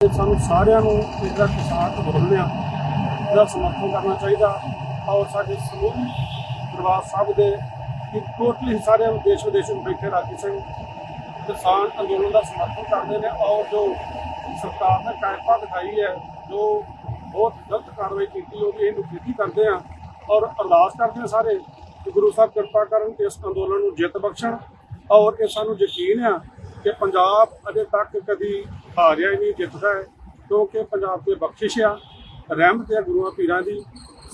ਤੇ ਸਾਨੂੰ ਸਾਰਿਆਂ ਨੂੰ ਇਹਦਾ ਕਿਸਾਨ ਅੰਦੋਲਨ ਆ ਦਾ ਸਮਰਥਨ ਕਰਨਾ ਚਾਹੀਦਾ। ਔਰ ਸਾਡੇ ਸਮੂਹ ਦਰਬਾਰ ਸਾਹਿਬ ਦੇ ਕਿ ਟੋਟਲੀ ਸਾਰਿਆਂ ਨੂੰ ਦੇਸ਼ ਵਿਦੇਸ਼ ਵਿੱਚ ਬੈਠੇ ਰਾਜੀ ਸਿੰਘ ਕਿਸਾਨ ਅੰਦੋਲਨ ਦਾ ਸਮਰਥਨ ਕਰਦੇ ਨੇ ਔਰ ਜੋ ਸਰਕਾਰ ਨੇ ਕਾਇਰਤਾ ਦਿਖਾਈ ਹੈ, ਜੋ ਬਹੁਤ ਗਲਤ ਕਾਰਵਾਈ ਕੀਤੀ, ਉਹ ਵੀ ਇਹਨੂੰ ਕੀਤੀ ਕਰਦੇ ਆ ਔਰ ਅਰਦਾਸ ਕਰਦੇ ਆ ਸਾਰੇ ਕਿ ਗੁਰੂ ਸਾਹਿਬ ਕਿਰਪਾ ਕਰਨ ਤੇ ਇਸ ਅੰਦੋਲਨ ਨੂੰ ਜਿੱਤ ਬਖਸ਼ਣ। ਔਰ ਇਹ ਸਾਨੂੰ ਯਕੀਨ ਆ ਕਿ ਪੰਜਾਬ ਅਜੇ ਤੱਕ ਕਦੀ ਹਾਰਿਆ ਹੀ ਨਹੀਂ ਜਿੱਤਦਾ ਹੈ, ਕਿਉਂਕਿ ਪੰਜਾਬ ਤੇ ਬਖਸ਼ਿਸ਼ ਆ, ਰਹਿਮਤ ਹੈ ਗੁਰੂਆਂ ਪੀਰਾਂ ਦੀ।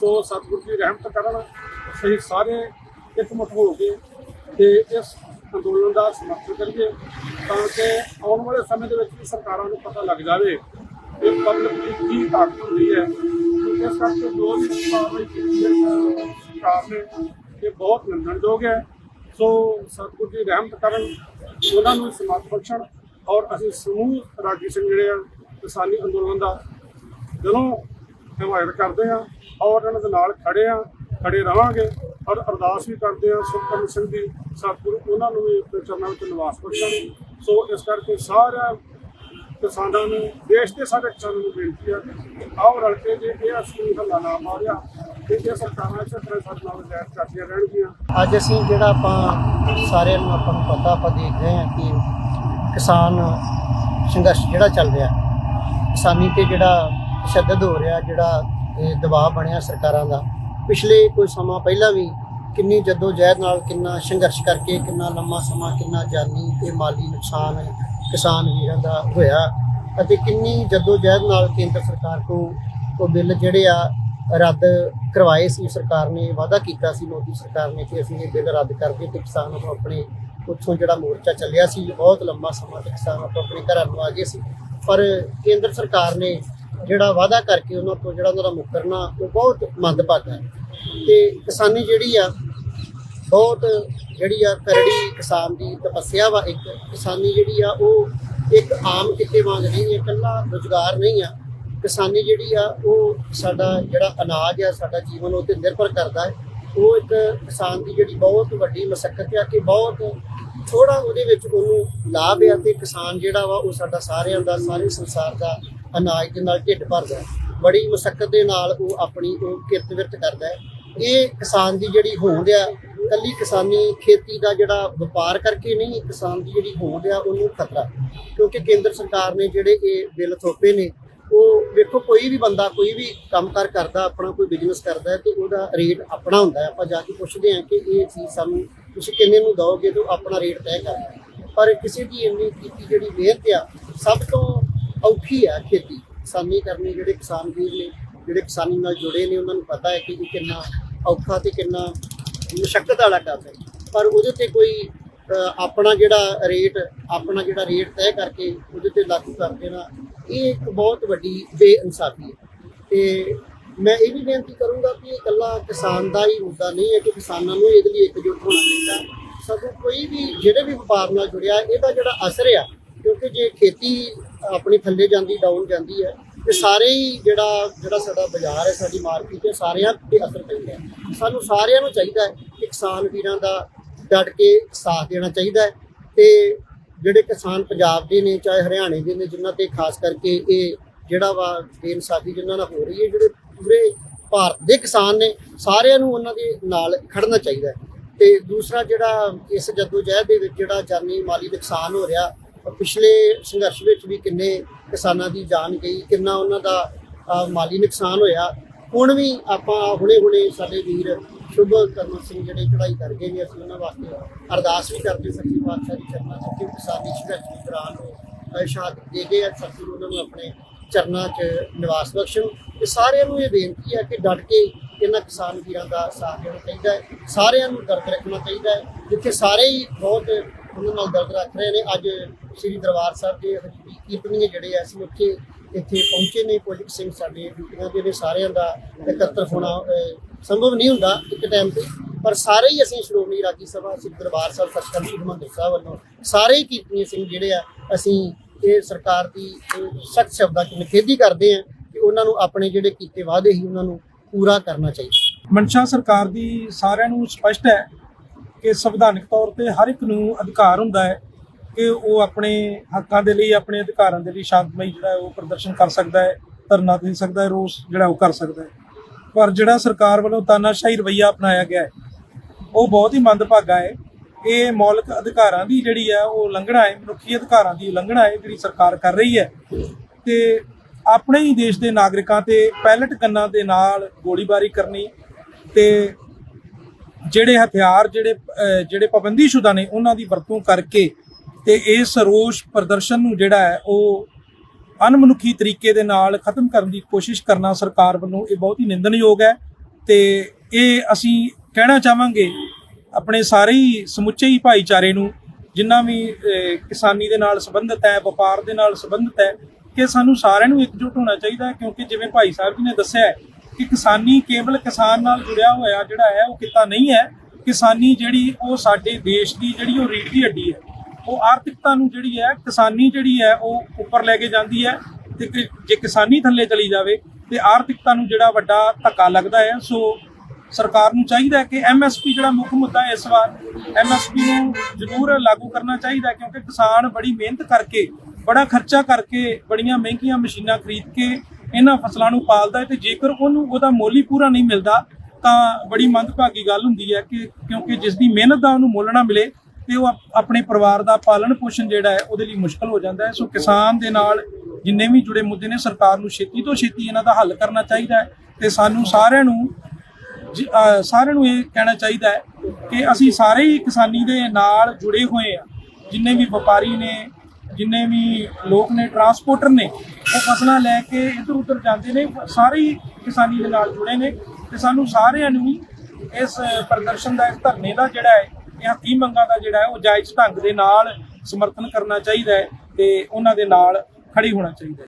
ਸੋ ਸਤਿਗੁਰ ਜੀ ਰਹਿਮਤ ਕਰਨ ਸਹੀ ਸਾਰੇ ਇਕਮੁੱਠ ਹੋ ਕੇ ਤੇ ਇਸ ਅੰਦੋਲਨ ਦਾ ਸਮਰਥਨ ਕਰੀਏ ਤਾਂ ਕਿ ਆਉਣ ਵਾਲੇ ਸਮੇਂ ਦੇ ਵਿੱਚ ਵੀ ਸਰਕਾਰਾਂ ਨੂੰ ਪਤਾ ਲੱਗ ਜਾਵੇ ਕਿ ਪਬਲਿਕ ਦੀ ਕੀ ਤਾਕਤ ਹੁੰਦੀ ਹੈ। ਇਸ ਕਰਕੇ ਜੋ ਵੀ ਕਾਰਵਾਈ ਕੀਤੀ ਹੈ, ਸਰਕਾਰ ਨੇ ਇਹ ਬਹੁਤ ਨਿੰਦਣਯੋਗ ਹੈ। ਸੋ ਸਤਿਗੁਰੂ ਜੀ ਰਹਿਮਤ ਕਰਨ, ਉਹਨਾਂ ਨੂੰ ਸਮਰਥ ਬਖਸ਼ਣ ਔਰ ਅਸੀਂ ਸਮੂਹ ਰਾਗੀ ਸਿੰਘ ਜਿਹੜੇ ਆ, ਕਿਸਾਨੀ ਅੰਦੋਲਨ ਦਾ ਦਿਲੋਂ ਹਮਾਇਤ ਕਰਦੇ ਆ ਔਰ ਇਹਨਾਂ ਦੇ ਨਾਲ ਖੜੇ ਆ ਖੜੇ ਰਵਾਂਗੇ ਔਰ ਅਰਦਾਸ ਵੀ ਕਰਦੇ ਆ ਸੁਖਕਰਨ ਸਿੰਘ ਦੀ, ਸਤਿਗੁਰੂ ਉਹਨਾਂ ਨੂੰ ਵੀ ਆਪਣੇ ਚਰਨਾਂ ਵਿੱਚ ਨਿਵਾਸ ਬਖਸ਼ਣ। ਸੋ ਇਸ ਕਰਕੇ ਸਾਰਿਆਂ ਕਿਸਾਨਾਂ ਨੂੰ, ਦੇਸ਼ ਦੇ ਸਾਰੇ ਕਿਸਾਨਾਂ ਨੂੰ ਬੇਨਤੀ ਆ ਕਿ ਆਓ ਰਲ ਕੇ ਜੇ ਇਹ ਅਸੀਂ ਹੱਲਾ ਨਾ ਮਾਰਿਆ, ਤੇ ਇਹ ਸਰਕਾਰਾਂ ਇਸ ਤਰ੍ਹਾਂ ਸਾਡੇ ਨਾਲ ਜਾਇਜ਼ ਕਰਦੀਆਂ ਰਹਿਣਗੀਆਂ। ਅੱਜ ਅਸੀਂ ਜਿਹੜਾ ਆਪਾਂ ਸਾਰਿਆਂ ਨੂੰ ਆਪਾਂ ਨੂੰ ਪਤਾ, ਆਪਾਂ ਦੇਖ ਰਹੇ ਹਾਂ ਕਿ ਕਿਸਾਨ ਸੰਘਰਸ਼ ਜਿਹੜਾ ਚੱਲ ਰਿਹਾ, ਕਿਸਾਨੀ ਤੇ ਜਿਹੜਾ ਤਸ਼ੱਦਦ ਹੋ ਰਿਹਾ, ਜਿਹੜਾ ਦਬਾਅ ਬਣਿਆ ਸਰਕਾਰਾਂ ਦਾ, ਪਿਛਲੇ ਕੋਈ ਸਮਾਂ ਪਹਿਲਾਂ ਵੀ ਕਿੰਨੀ ਜੱਦੋ ਜਹਿਦ ਨਾਲ ਕਿੰਨਾ ਸੰਘਰਸ਼ ਕਰਕੇ, ਕਿੰਨਾ ਲੰਮਾ ਸਮਾਂ, ਕਿੰਨਾ ਜਾਨੀ ਤੇ ਮਾਲੀ ਨੁਕਸਾਨ ਕਿਸਾਨ ਵੀਰਾਂ ਦਾ ਹੋਇਆ ਅਤੇ ਕਿੰਨੀ ਜੱਦੋ ਜਹਿਦ ਨਾਲ ਕੇਂਦਰ ਸਰਕਾਰ ਕੋ ਉਹ ਬਿੱਲ ਜਿਹੜੇ ਆ ਰੱਦ ਕਰਵਾਏ ਸੀ, ਸਰਕਾਰ ਨੇ ਵਾਅਦਾ ਕੀਤਾ ਸੀ, ਮੋਦੀ ਸਰਕਾਰ ਨੇ ਕਿ ਅਸੀਂ ਇਹ ਬਿੱਲ ਰੱਦ ਕਰਕੇ ਤੇ ਕਿਸਾਨਾਂ ਨੂੰ ਆਪਣੇ ਉੱਥੋਂ ਜਿਹੜਾ ਮੋਰਚਾ ਚੱਲਿਆ ਸੀ, ਬਹੁਤ ਲੰਮਾ ਸਮਾਂ ਤੇ ਕਿਸਾਨ ਆਪੋ ਆਪਣੇ ਘਰਾਂ ਨੂੰ ਆ ਗਏ ਸੀ। ਪਰ ਕੇਂਦਰ ਸਰਕਾਰ ਨੇ ਜਿਹੜਾ ਵਾਅਦਾ ਕਰਕੇ ਉਹਨਾਂ ਤੋਂ ਜਿਹੜਾ ਉਹਨਾਂ ਦਾ ਮੁਕਰਨਾ, ਉਹ ਬਹੁਤ ਮੰਦਭਾਗਾ ਹੈ। ਤੇ ਕਿਸਾਨੀ ਜਿਹੜੀ ਆ, ਬਹੁਤ ਜਿਹੜੀ ਆ ਕਰੜੀ ਕਿਸਾਨ ਦੀ ਤਪੱਸਿਆ ਵਾ ਇੱਕ। ਕਿਸਾਨੀ ਜਿਹੜੀ ਆ, ਉਹ ਇੱਕ ਆਮ ਕਿੱਤੇ ਵਾਂਗ ਨਹੀਂ ਹੈ ਇਕੱਲਾ ਰੁਜ਼ਗਾਰ ਨਹੀਂ ਆ। ਕਿਸਾਨੀ ਜਿਹੜੀ ਆ, ਉਹ ਸਾਡਾ ਜਿਹੜਾ ਅਨਾਜ ਆ, ਸਾਡਾ ਜੀਵਨ, ਉਹ ਤੇ ਨਿਰਭਰ ਕਰਦਾ ਹੈ। ਉਹ ਇੱਕ ਕਿਸਾਨ ਦੀ ਜਿਹੜੀ ਬਹੁਤ ਵੱਡੀ ਮਸ਼ੱਕਤ ਆ ਕਿ ਬਹੁਤ ਥੋੜਾ ਉਹਦੇ ਵਿੱਚ ਉਹਨੂੰ ਲਾਭ ਆ ਤੇ ਕਿਸਾਨ ਜਿਹੜਾ ਵਾ ਉਹ ਸਾਡਾ ਸਾਰਿਆਂ ਦਾ, ਸਾਰੇ ਸੰਸਾਰ ਦਾ ਅਨਾਜ ਦੇ ਨਾਲ ਢਿੱਡ ਭਰਦਾ ਹੈ। ਬੜੀ ਮਸ਼ੱਕਤ ਦੇ ਨਾਲ ਉਹ ਆਪਣੀ ਉਹ ਕਿਰਤ ਵਿਰਤ ਕਰਦਾ ਹੈ। ਇਹ ਕਿਸਾਨ ਦੀ ਜਿਹੜੀ ਹੋਂਦ ਆ, ਕੱਲੀ ਕਿਸਾਨੀ ਖੇਤੀ ਦਾ ਜਿਹੜਾ ਵਪਾਰ ਕਰਕੇ ਨਹੀਂ ਕਿਸਾਨ ਦੀ ਜਿਹੜੀ ਹੋਂਦ ਆ, ਉਹਨੂੰ ਖਤਰਾ ਕਿਉਂਕਿ ਕੇਂਦਰ ਸਰਕਾਰ ਨੇ ਜਿਹੜੇ ਇਹ ਬਿੱਲ ਥੋਪੇ ਨੇ ਉਹ ਵੇਖੋ, ਕੋਈ ਵੀ ਬੰਦਾ ਕੋਈ ਵੀ ਕੰਮਕਾਰ ਕਰਦਾ, ਆਪਣਾ ਕੋਈ ਬਿਜ਼ਨਸ ਕਰਦਾ ਹੈ, ਤੇ ਉਹਦਾ ਰੇਟ ਆਪਣਾ ਹੁੰਦਾ ਹੈ। ਆਪਾਂ ਜਾ ਕੇ ਪੁੱਛਦੇ ਹਾਂ ਕਿ ਇਹ ਚੀਜ਼ ਸਾਨੂੰ ਤੁਸੀਂ ਕਿੰਨੇ ਨੂੰ ਦਓਗੇ ਤੇ ਉਹ ਆਪਣਾ ਰੇਟ ਤੈਅ ਕਰਦਾ ਪਰ ਕਿਸੇ ਦੀ ਇੰਨੀ ਕੀਤੀ ਜਿਹੜੀ ਮਿਹਨਤ ਆ, ਸਭ ਤੋਂ ਔਖੀ ਆ ਖੇਤੀ। ਕਿਸਾਨੀ ਕਰਨੀ, ਜਿਹੜੇ ਕਿਸਾਨ ਵੀਰ ਨੇ, ਜਿਹੜੇ ਕਿਸਾਨੀ ਨਾਲ ਜੁੜੇ ਨੇ, ਉਹਨਾਂ ਨੂੰ ਪਤਾ ਹੈ ਕਿ ਇਹ ਕਿੰਨਾ ਔਖਾ ਤੇ ਕਿੰਨਾ ਮੁਸ਼ਕਲ ਵਾਲਾ ਕੰਮ ਹੈ। ਪਰ ਉਹਦੇ ਤੇ ਕੋਈ ਆਪਣਾ ਜਿਹੜਾ ਰੇਟ ਆਪਣਾ ਜਿਹੜਾ ਰੇਟ ਤੈਅ ਕਰਕੇ ਉਹਦੇ ਤੇ ਲਾਗੂ ਕਰ ਦੇਣਾ ਇਹ ਇੱਕ ਬਹੁਤ ਵੱਡੀ ਬੇਇਨਸਾਫੀ ਹੈ। ਤੇ ਮੈਂ ਇਹ ਵੀ ਬੇਨਤੀ ਕਰੂੰਗਾ ਕਿ ਇਹ ਇਕੱਲਾ ਕਿਸਾਨ ਦਾ ਹੀ ਮੁੱਦਾ ਨਹੀਂ ਹੈ ਕਿ ਕਿਸਾਨਾਂ ਨੂੰ ਇਹਦੇ ਲਈ ਇਕਜੁੱਟ ਹੋਣਾ ਚਾਹੀਦਾ ਸਗੋਂ ਕੋਈ ਵੀ ਜਿਹੜੇ ਵੀ ਵਪਾਰ ਨਾਲ ਜੁੜਿਆ, ਇਹਦਾ ਜਿਹੜਾ ਅਸਰ ਆ, ਕਿਉਂਕਿ ਜੇ ਖੇਤੀ ਆਪਣੀ ਥੱਲੇ ਜਾਂਦੀ ਡਾਊਨ ਜਾਂਦੀ ਹੈ, ਤੇ ਸਾਰੇ ਹੀ ਜਿਹੜਾ ਜਿਹੜਾ ਸਾਡਾ ਬਾਜ਼ਾਰ ਹੈ, ਸਾਡੀ ਮਾਰਕੀਟ ਹੈ, ਸਾਰਿਆਂ ਤੇ ਅਸਰ ਪੈਂਦਾ ਸਾਨੂੰ ਸਾਰਿਆਂ ਨੂੰ ਚਾਹੀਦਾ ਹੈ ਕਿ ਕਿਸਾਨ ਵੀਰਾਂ ਦਾ ਡਟ ਕੇ ਸਾਥ ਦੇਣਾ ਚਾਹੀਦਾ ਹੈ ਤੇ ਜਿਹੜੇ ਕਿਸਾਨ ਪੰਜਾਬ ਦੇ ਨੇ, ਚਾਹੇ ਹਰਿਆਣੇ ਦੇ ਨੇ, ਜਿਨ੍ਹਾਂ ਤੇ ਖਾਸ ਕਰਕੇ ਇਹ ਜਿਹੜਾ ਵਾ ਬੇਇਨਸਾਫੀ ਜਿਨ੍ਹਾਂ ਨਾਲ ਹੋ ਰਹੀ ਹੈ, ਜਿਹੜੇ ਪੂਰੇ ਭਾਰਤ ਦੇ ਕਿਸਾਨ ਨੇ, ਸਾਰਿਆਂ ਨੂੰ ਉਹਨਾਂ ਦੇ ਨਾਲ ਖੜਨਾ ਚਾਹੀਦਾ ਹੈ। ਤੇ ਦੂਸਰਾ ਜਿਹੜਾ ਇਸ ਜਦੋਜਹਿਦ ਦੇ ਵਿੱਚ ਜਿਹੜਾ ਜਾਨੀ ਮਾਲੀ ਨੁਕਸਾਨ ਹੋ ਰਿਹਾ ਪਿਛਲੇ ਸੰਘਰਸ਼ ਵਿੱਚ ਵੀ ਕਿੰਨੇ ਕਿਸਾਨਾਂ ਦੀ ਜਾਨ ਗਈ, ਕਿੰਨਾ ਉਹਨਾਂ ਦਾ ਮਾਲੀ ਨੁਕਸਾਨ ਹੋਇਆ, ਹੁਣ ਵੀ ਆਪਾਂ ਹੁਣੇ ਹੁਣੇ ਸਾਡੇ ਵੀਰ ਸ਼ੁਭ ਕਰਮ ਸਿੰਘ ਜਿਹੜੇ ਚੜਾਈ ਕਰ ਗਏ ਨੇ ਅਸੀਂ ਉਹਨਾਂ ਵਾਸਤੇ ਅਰਦਾਸ ਵੀ ਕਰਦੇ ਸੱਚੀ ਪਾਤਸ਼ਾਹ ਦੀ ਚਰਨਾਂ 'ਚ ਕਿ ਕਿਸਾਨੀ ਸੰਘਰਸ਼ ਦੇ ਦੌਰਾਨ ਉਹ ਸ਼ਹਾਦਤ ਦੇ ਗਏ ਆ ਸਤਿਗੁਰੂ ਉਹਨਾਂ ਨੂੰ ਆਪਣੇ ਚਰਨਾਂ 'ਚ ਨਿਵਾਸ ਬਖਸ਼ਣ। ਤੇ ਸਾਰਿਆਂ ਨੂੰ ਇਹ ਬੇਨਤੀ ਹੈ ਕਿ ਡਟ ਕੇ ਇਹਨਾਂ ਕਿਸਾਨ ਵੀਰਾਂ ਦਾ ਸਾਥ ਦੇਣਾ ਚਾਹੀਦਾ ਹੈ, ਸਾਰਿਆਂ ਨੂੰ ਦਰਦ ਰੱਖਣਾ ਚਾਹੀਦਾ ਹੈ, ਜਿੱਥੇ ਸਾਰੇ ਹੀ ਬਹੁਤ ਉਹਨਾਂ ਨਾਲ ਦਰਦ ਰੱਖ ਰਹੇ ਨੇ। ਅੱਜ ਸ੍ਰੀ ਦਰਬਾਰ ਸਾਹਿਬ ਦੇ ਹਜੂਰੀ ਕੀਰਤਨੀਏ ਜਿਹੜੇ ਆ, ਅਸੀਂ ਉੱਥੇ ਇੱਥੇ ਪਹੁੰਚੇ ਨੇ ਕੁਝ ਸਿੰਘ ਸਾਡੇ ਡਿਊਟੀਆਂ ਦੇ ਨੇ, ਸਾਰਿਆਂ ਦਾ ਇਕੱਤਰ ਹੋਣਾ ਸੰਭਵ ਨਹੀਂ ਹੁੰਦਾ ਇੱਕ ਟਾਈਮ ਤੇ। ਪਰ ਸਾਰੇ ਹੀ ਅਸੀਂ ਸ਼੍ਰੋਮਣੀ ਰਾਗੀ ਸਭਾ ਸ੍ਰੀ ਦਰਬਾਰ ਸਾਹਿਬ ਸੱਚਖੰਡ ਹਰਿਮੰਦਰ ਸਾਹਿਬ ਵੱਲੋਂ ਸਾਰੇ ਹੀ ਕੀਰਤਨੀ ਸਿੰਘ ਜਿਹੜੇ ਆ, ਅਸੀਂ ਇਹ ਸਰਕਾਰ ਦੀ ਸਖਤ ਸ਼ਬਦਾਂ 'ਚ ਨਿਖੇਧੀ ਕਰਦੇ ਹਾਂ ਕਿ ਉਹਨਾਂ ਨੂੰ ਆਪਣੇ ਜਿਹੜੇ ਕੀਤੇ ਵਾਅਦੇ ਸੀ, ਉਹਨਾਂ ਨੂੰ ਪੂਰਾ ਕਰਨਾ ਚਾਹੀਦਾ। ਮਨਸ਼ਾ ਸਰਕਾਰ ਦੀ ਸਾਰਿਆਂ ਨੂੰ ਸਪਸ਼ਟ ਹੈ ਕਿ ਸੰਵਿਧਾਨਕ ਤੌਰ ਤੇ ਹਰ ਇੱਕ ਨੂੰ ਅਧਿਕਾਰ ਹੁੰਦਾ ਹੈ। ਕਿ ਉਹ ਆਪਣੇ ਹੱਕਾਂ ਦੇ ਲਈ ਆਪਣੇ ਅਧਿਕਾਰਾਂ ਦੇ ਲਈ ਸ਼ਾਂਤਮਈ ਜਿਹੜਾ ਉਹ ਪ੍ਰਦਰਸ਼ਨ ਕਰ ਸਕਦਾ ਹੈ ਧਰਨਾ ਦੇ ਸਕਦਾ ਹੈ ਰੋਸ ਜਿਹੜਾ ਉਹ ਕਰ ਸਕਦਾ ਹੈ। ਪਰ ਜਿਹੜਾ ਸਰਕਾਰ ਵੱਲੋਂ ਤਾਨਾਸ਼ਾਹੀ ਰਵੱਈਆ ਅਪਣਾਇਆ ਗਿਆ ਹੈ ਉਹ ਬਹੁਤ ਹੀ ਮੰਦਭਾਗਾ ਹੈ। ਇਹ ਮੌਲਿਕ ਅਧਿਕਾਰਾਂ ਦੀ ਜਿਹੜੀ ਹੈ ਉਹ ਉਲੰਘਣਾ ਹੈ ਮਨੁੱਖੀ ਅਧਿਕਾਰਾਂ ਦੀ ਉਲੰਘਣਾ ਹੈ ਜਿਹੜੀ ਸਰਕਾਰ ਕਰ ਰਹੀ ਹੈ। ਤੇ ਆਪਣੇ ਹੀ ਦੇਸ਼ ਦੇ ਨਾਗਰਿਕਾਂ ਤੇ ਪੈਲਟ ਗੰਨਾਂ ਦੇ ਨਾਲ ਗੋਲੀਬਾਰੀ ਕਰਨੀ ਤੇ ਜਿਹੜੇ ਹਥਿਆਰ ਜਿਹੜੇ ਅਹ, ਜਿਹੜੇ ਪਾਬੰਦੀਸ਼ੁਦਾ ਨੇ ਉਹਨਾਂ ਦੀ ਵਰਤੋਂ ਕਰਕੇ ਤੇ ਇਸ ਰੋਸ ਪ੍ਰਦਰਸ਼ਨ ਨੂੰ ਜਿਹੜਾ ਹੈ, ਉਹ ਅਨਮਨੁੱਖੀ ਤਰੀਕੇ ਦੇ ਨਾਲ ਖਤਮ ਕਰਨ ਦੀ ਕੋਸ਼ਿਸ਼ ਕਰਨਾ ਸਰਕਾਰ ਵੱਲੋਂ ਇਹ ਬਹੁਤ ਹੀ ਨਿੰਦਣਯੋਗ ਹੈ ਤੇ ਇਹ ਅਸੀਂ ਕਹਿਣਾ ਚਾਹਾਂਗੇ ਆਪਣੇ ਸਾਰੇ ਹੀ ਸਮੁੱਚੇ ਹੀ ਭਾਈਚਾਰੇ ਨੂੰ, ਜਿੰਨਾ ਵੀ ਕਿਸਾਨੀ ਦੇ ਨਾਲ ਸੰਬੰਧਿਤ ਹੈ, ਵਪਾਰ ਦੇ ਨਾਲ ਸੰਬੰਧਿਤ ਹੈ, ਕਿ ਸਾਨੂੰ ਸਾਰਿਆਂ ਨੂੰ ਇਕਜੁੱਟ ਹੋਣਾ ਚਾਹੀਦਾ ਹੈ, ਕਿਉਂਕਿ ਜਿਵੇਂ ਭਾਈ ਸਾਹਿਬ ਜੀ ਨੇ ਦੱਸਿਆ ਕਿ ਕਿਸਾਨੀ ਕੇਵਲ ਕਿਸਾਨ ਨਾਲ ਜੁੜਿਆ ਹੋਇਆ ਜਿਹੜਾ ਹੈ, ਉਹ ਕਿੱਤਾ ਨਹੀਂ ਹੈ। ਕਿਸਾਨੀ ਜਿਹੜੀ ਉਹ ਸਾਡੇ ਦੇਸ਼ ਦੀ ਜਿਹੜੀ ਉਹ ਰੀੜ ਦੀ ਹੱਡੀ ਹੈ ਉਹ ਆਰਥਿਕਤਾ ਨੂੰ ਜਿਹੜੀ ਹੈ, ਕਿਸਾਨੀ ਜਿਹੜੀ ਹੈ, ਉਹ ਉੱਪਰ ਲੈ ਕੇ ਜਾਂਦੀ ਹੈ ਤੇ ਜੇ ਕਿਸਾਨੀ ਥੱਲੇ ਚਲੀ ਜਾਵੇ ਤੇ ਆਰਥਿਕਤਾ ਨੂੰ ਜਿਹੜਾ ਵੱਡਾ ਧੱਕਾ ਲੱਗਦਾ ਹੈ। ਸੋ ਸਰਕਾਰ ਨੂੰ ਚਾਹੀਦਾ ਹੈ ਕਿ ਐਮਐਸਪੀ ਜਿਹੜਾ ਮੁੱਖ ਮੁੱਦਾ ਹੈ ਇਸ ਵਾਰ ਐਮਐਸਪੀ ਨੂੰ ਜ਼ਰੂਰ ਲਾਗੂ ਕਰਨਾ ਚਾਹੀਦਾ ਕਿਉਂਕਿ ਕਿਸਾਨ ਬੜੀ ਮਿਹਨਤ ਕਰਕੇ, ਬੜਾ ਖਰਚਾ ਕਰਕੇ ਬੜੀਆਂ ਮਹਿੰਗੀਆਂ ਮਸ਼ੀਨਾਂ ਖਰੀਦ ਕੇ ਇਹਨਾਂ ਫਸਲਾਂ ਨੂੰ ਪਾਲਦਾ ਹੈ ਤੇ ਜੇਕਰ ਉਹਨੂੰ ਉਹਦਾ ਮੁੱਲ ਹੀ ਪੂਰਾ ਨਹੀਂ ਮਿਲਦਾ ਤਾਂ ਬੜੀ ਮੰਦਭਾਗੀ ਗੱਲ ਹੁੰਦੀ ਹੈ ਕਿ ਕਿਉਂਕਿ ਜਿਸ ਦੀ ਮਿਹਨਤ ਦਾ ਉਹਨੂੰ ਮੁੱਲ ਨਾ ਮਿਲੇ ਤੇ ਉਹ ਆਪਣੇ ਪਰਿਵਾਰ ਦਾ ਪਾਲਣ ਪੋਸ਼ਣ ਜਿਹੜਾ ਹੈ, ਉਹਦੇ ਲਈ ਮੁਸ਼ਕਲ ਹੋ ਜਾਂਦਾ ਹੈ। ਸੋ ਕਿਸਾਨ ਦੇ ਨਾਲ ਜਿੰਨੇ ਵੀ ਜੁੜੇ ਮੁੱਦੇ ਨੇ, ਸਰਕਾਰ ਨੂੰ ਛੇਤੀ ਤੋਂ ਛੇਤੀ ਇਹਨਾਂ ਦਾ ਹੱਲ ਕਰਨਾ ਚਾਹੀਦਾ ਹੈ ਤੇ ਸਾਨੂੰ ਸਾਰਿਆਂ ਨੂੰ ਸਾਰਿਆਂ ਨੂੰ ਇਹ ਕਹਿਣਾ ਚਾਹੀਦਾ ਹੈ ਕਿ ਅਸੀਂ ਸਾਰੇ ਹੀ ਕਿਸਾਨੀ ਦੇ ਨਾਲ ਜੁੜੇ ਹੋਏ ਆ ਜਿੰਨੇ ਵੀ ਵਪਾਰੀ ਨੇ, ਜਿੰਨੇ ਵੀ ਲੋਕ ਨੇ ਟਰਾਂਸਪੋਰਟਰ ਨੇ, ਉਹ ਫਸਲਾਂ ਲੈ ਕੇ ਇੱਧਰ ਉੱਧਰ ਜਾਂਦੇ ਨੇ, ਸਾਰੇ ਹੀ ਕਿਸਾਨੀ ਦੇ ਨਾਲ ਜੁੜੇ ਨੇ ਤੇ ਸਾਨੂੰ ਸਾਰਿਆਂ ਨੂੰ ਹੀ ਇਸ ਪ੍ਰਦਰਸ਼ਨ ਦਾ ਇਸ ਧਰਨੇ ਦਾ ਜਿਹੜਾ ਹੈ ਇਹ ਹੱਕੀ ਮੰਗਾਂ ਦਾ ਜਿਹੜਾ ਹੈ, ਉਹ ਜਾਇਜ਼ ਢੰਗ ਦੇ ਨਾਲ ਸਮਰਥਨ ਕਰਨਾ ਚਾਹੀਦਾ ਹੈ ਤੇ ਉਹਨਾਂ ਦੇ ਨਾਲ ਖੜੀ ਹੋਣਾ ਚਾਹੀਦਾ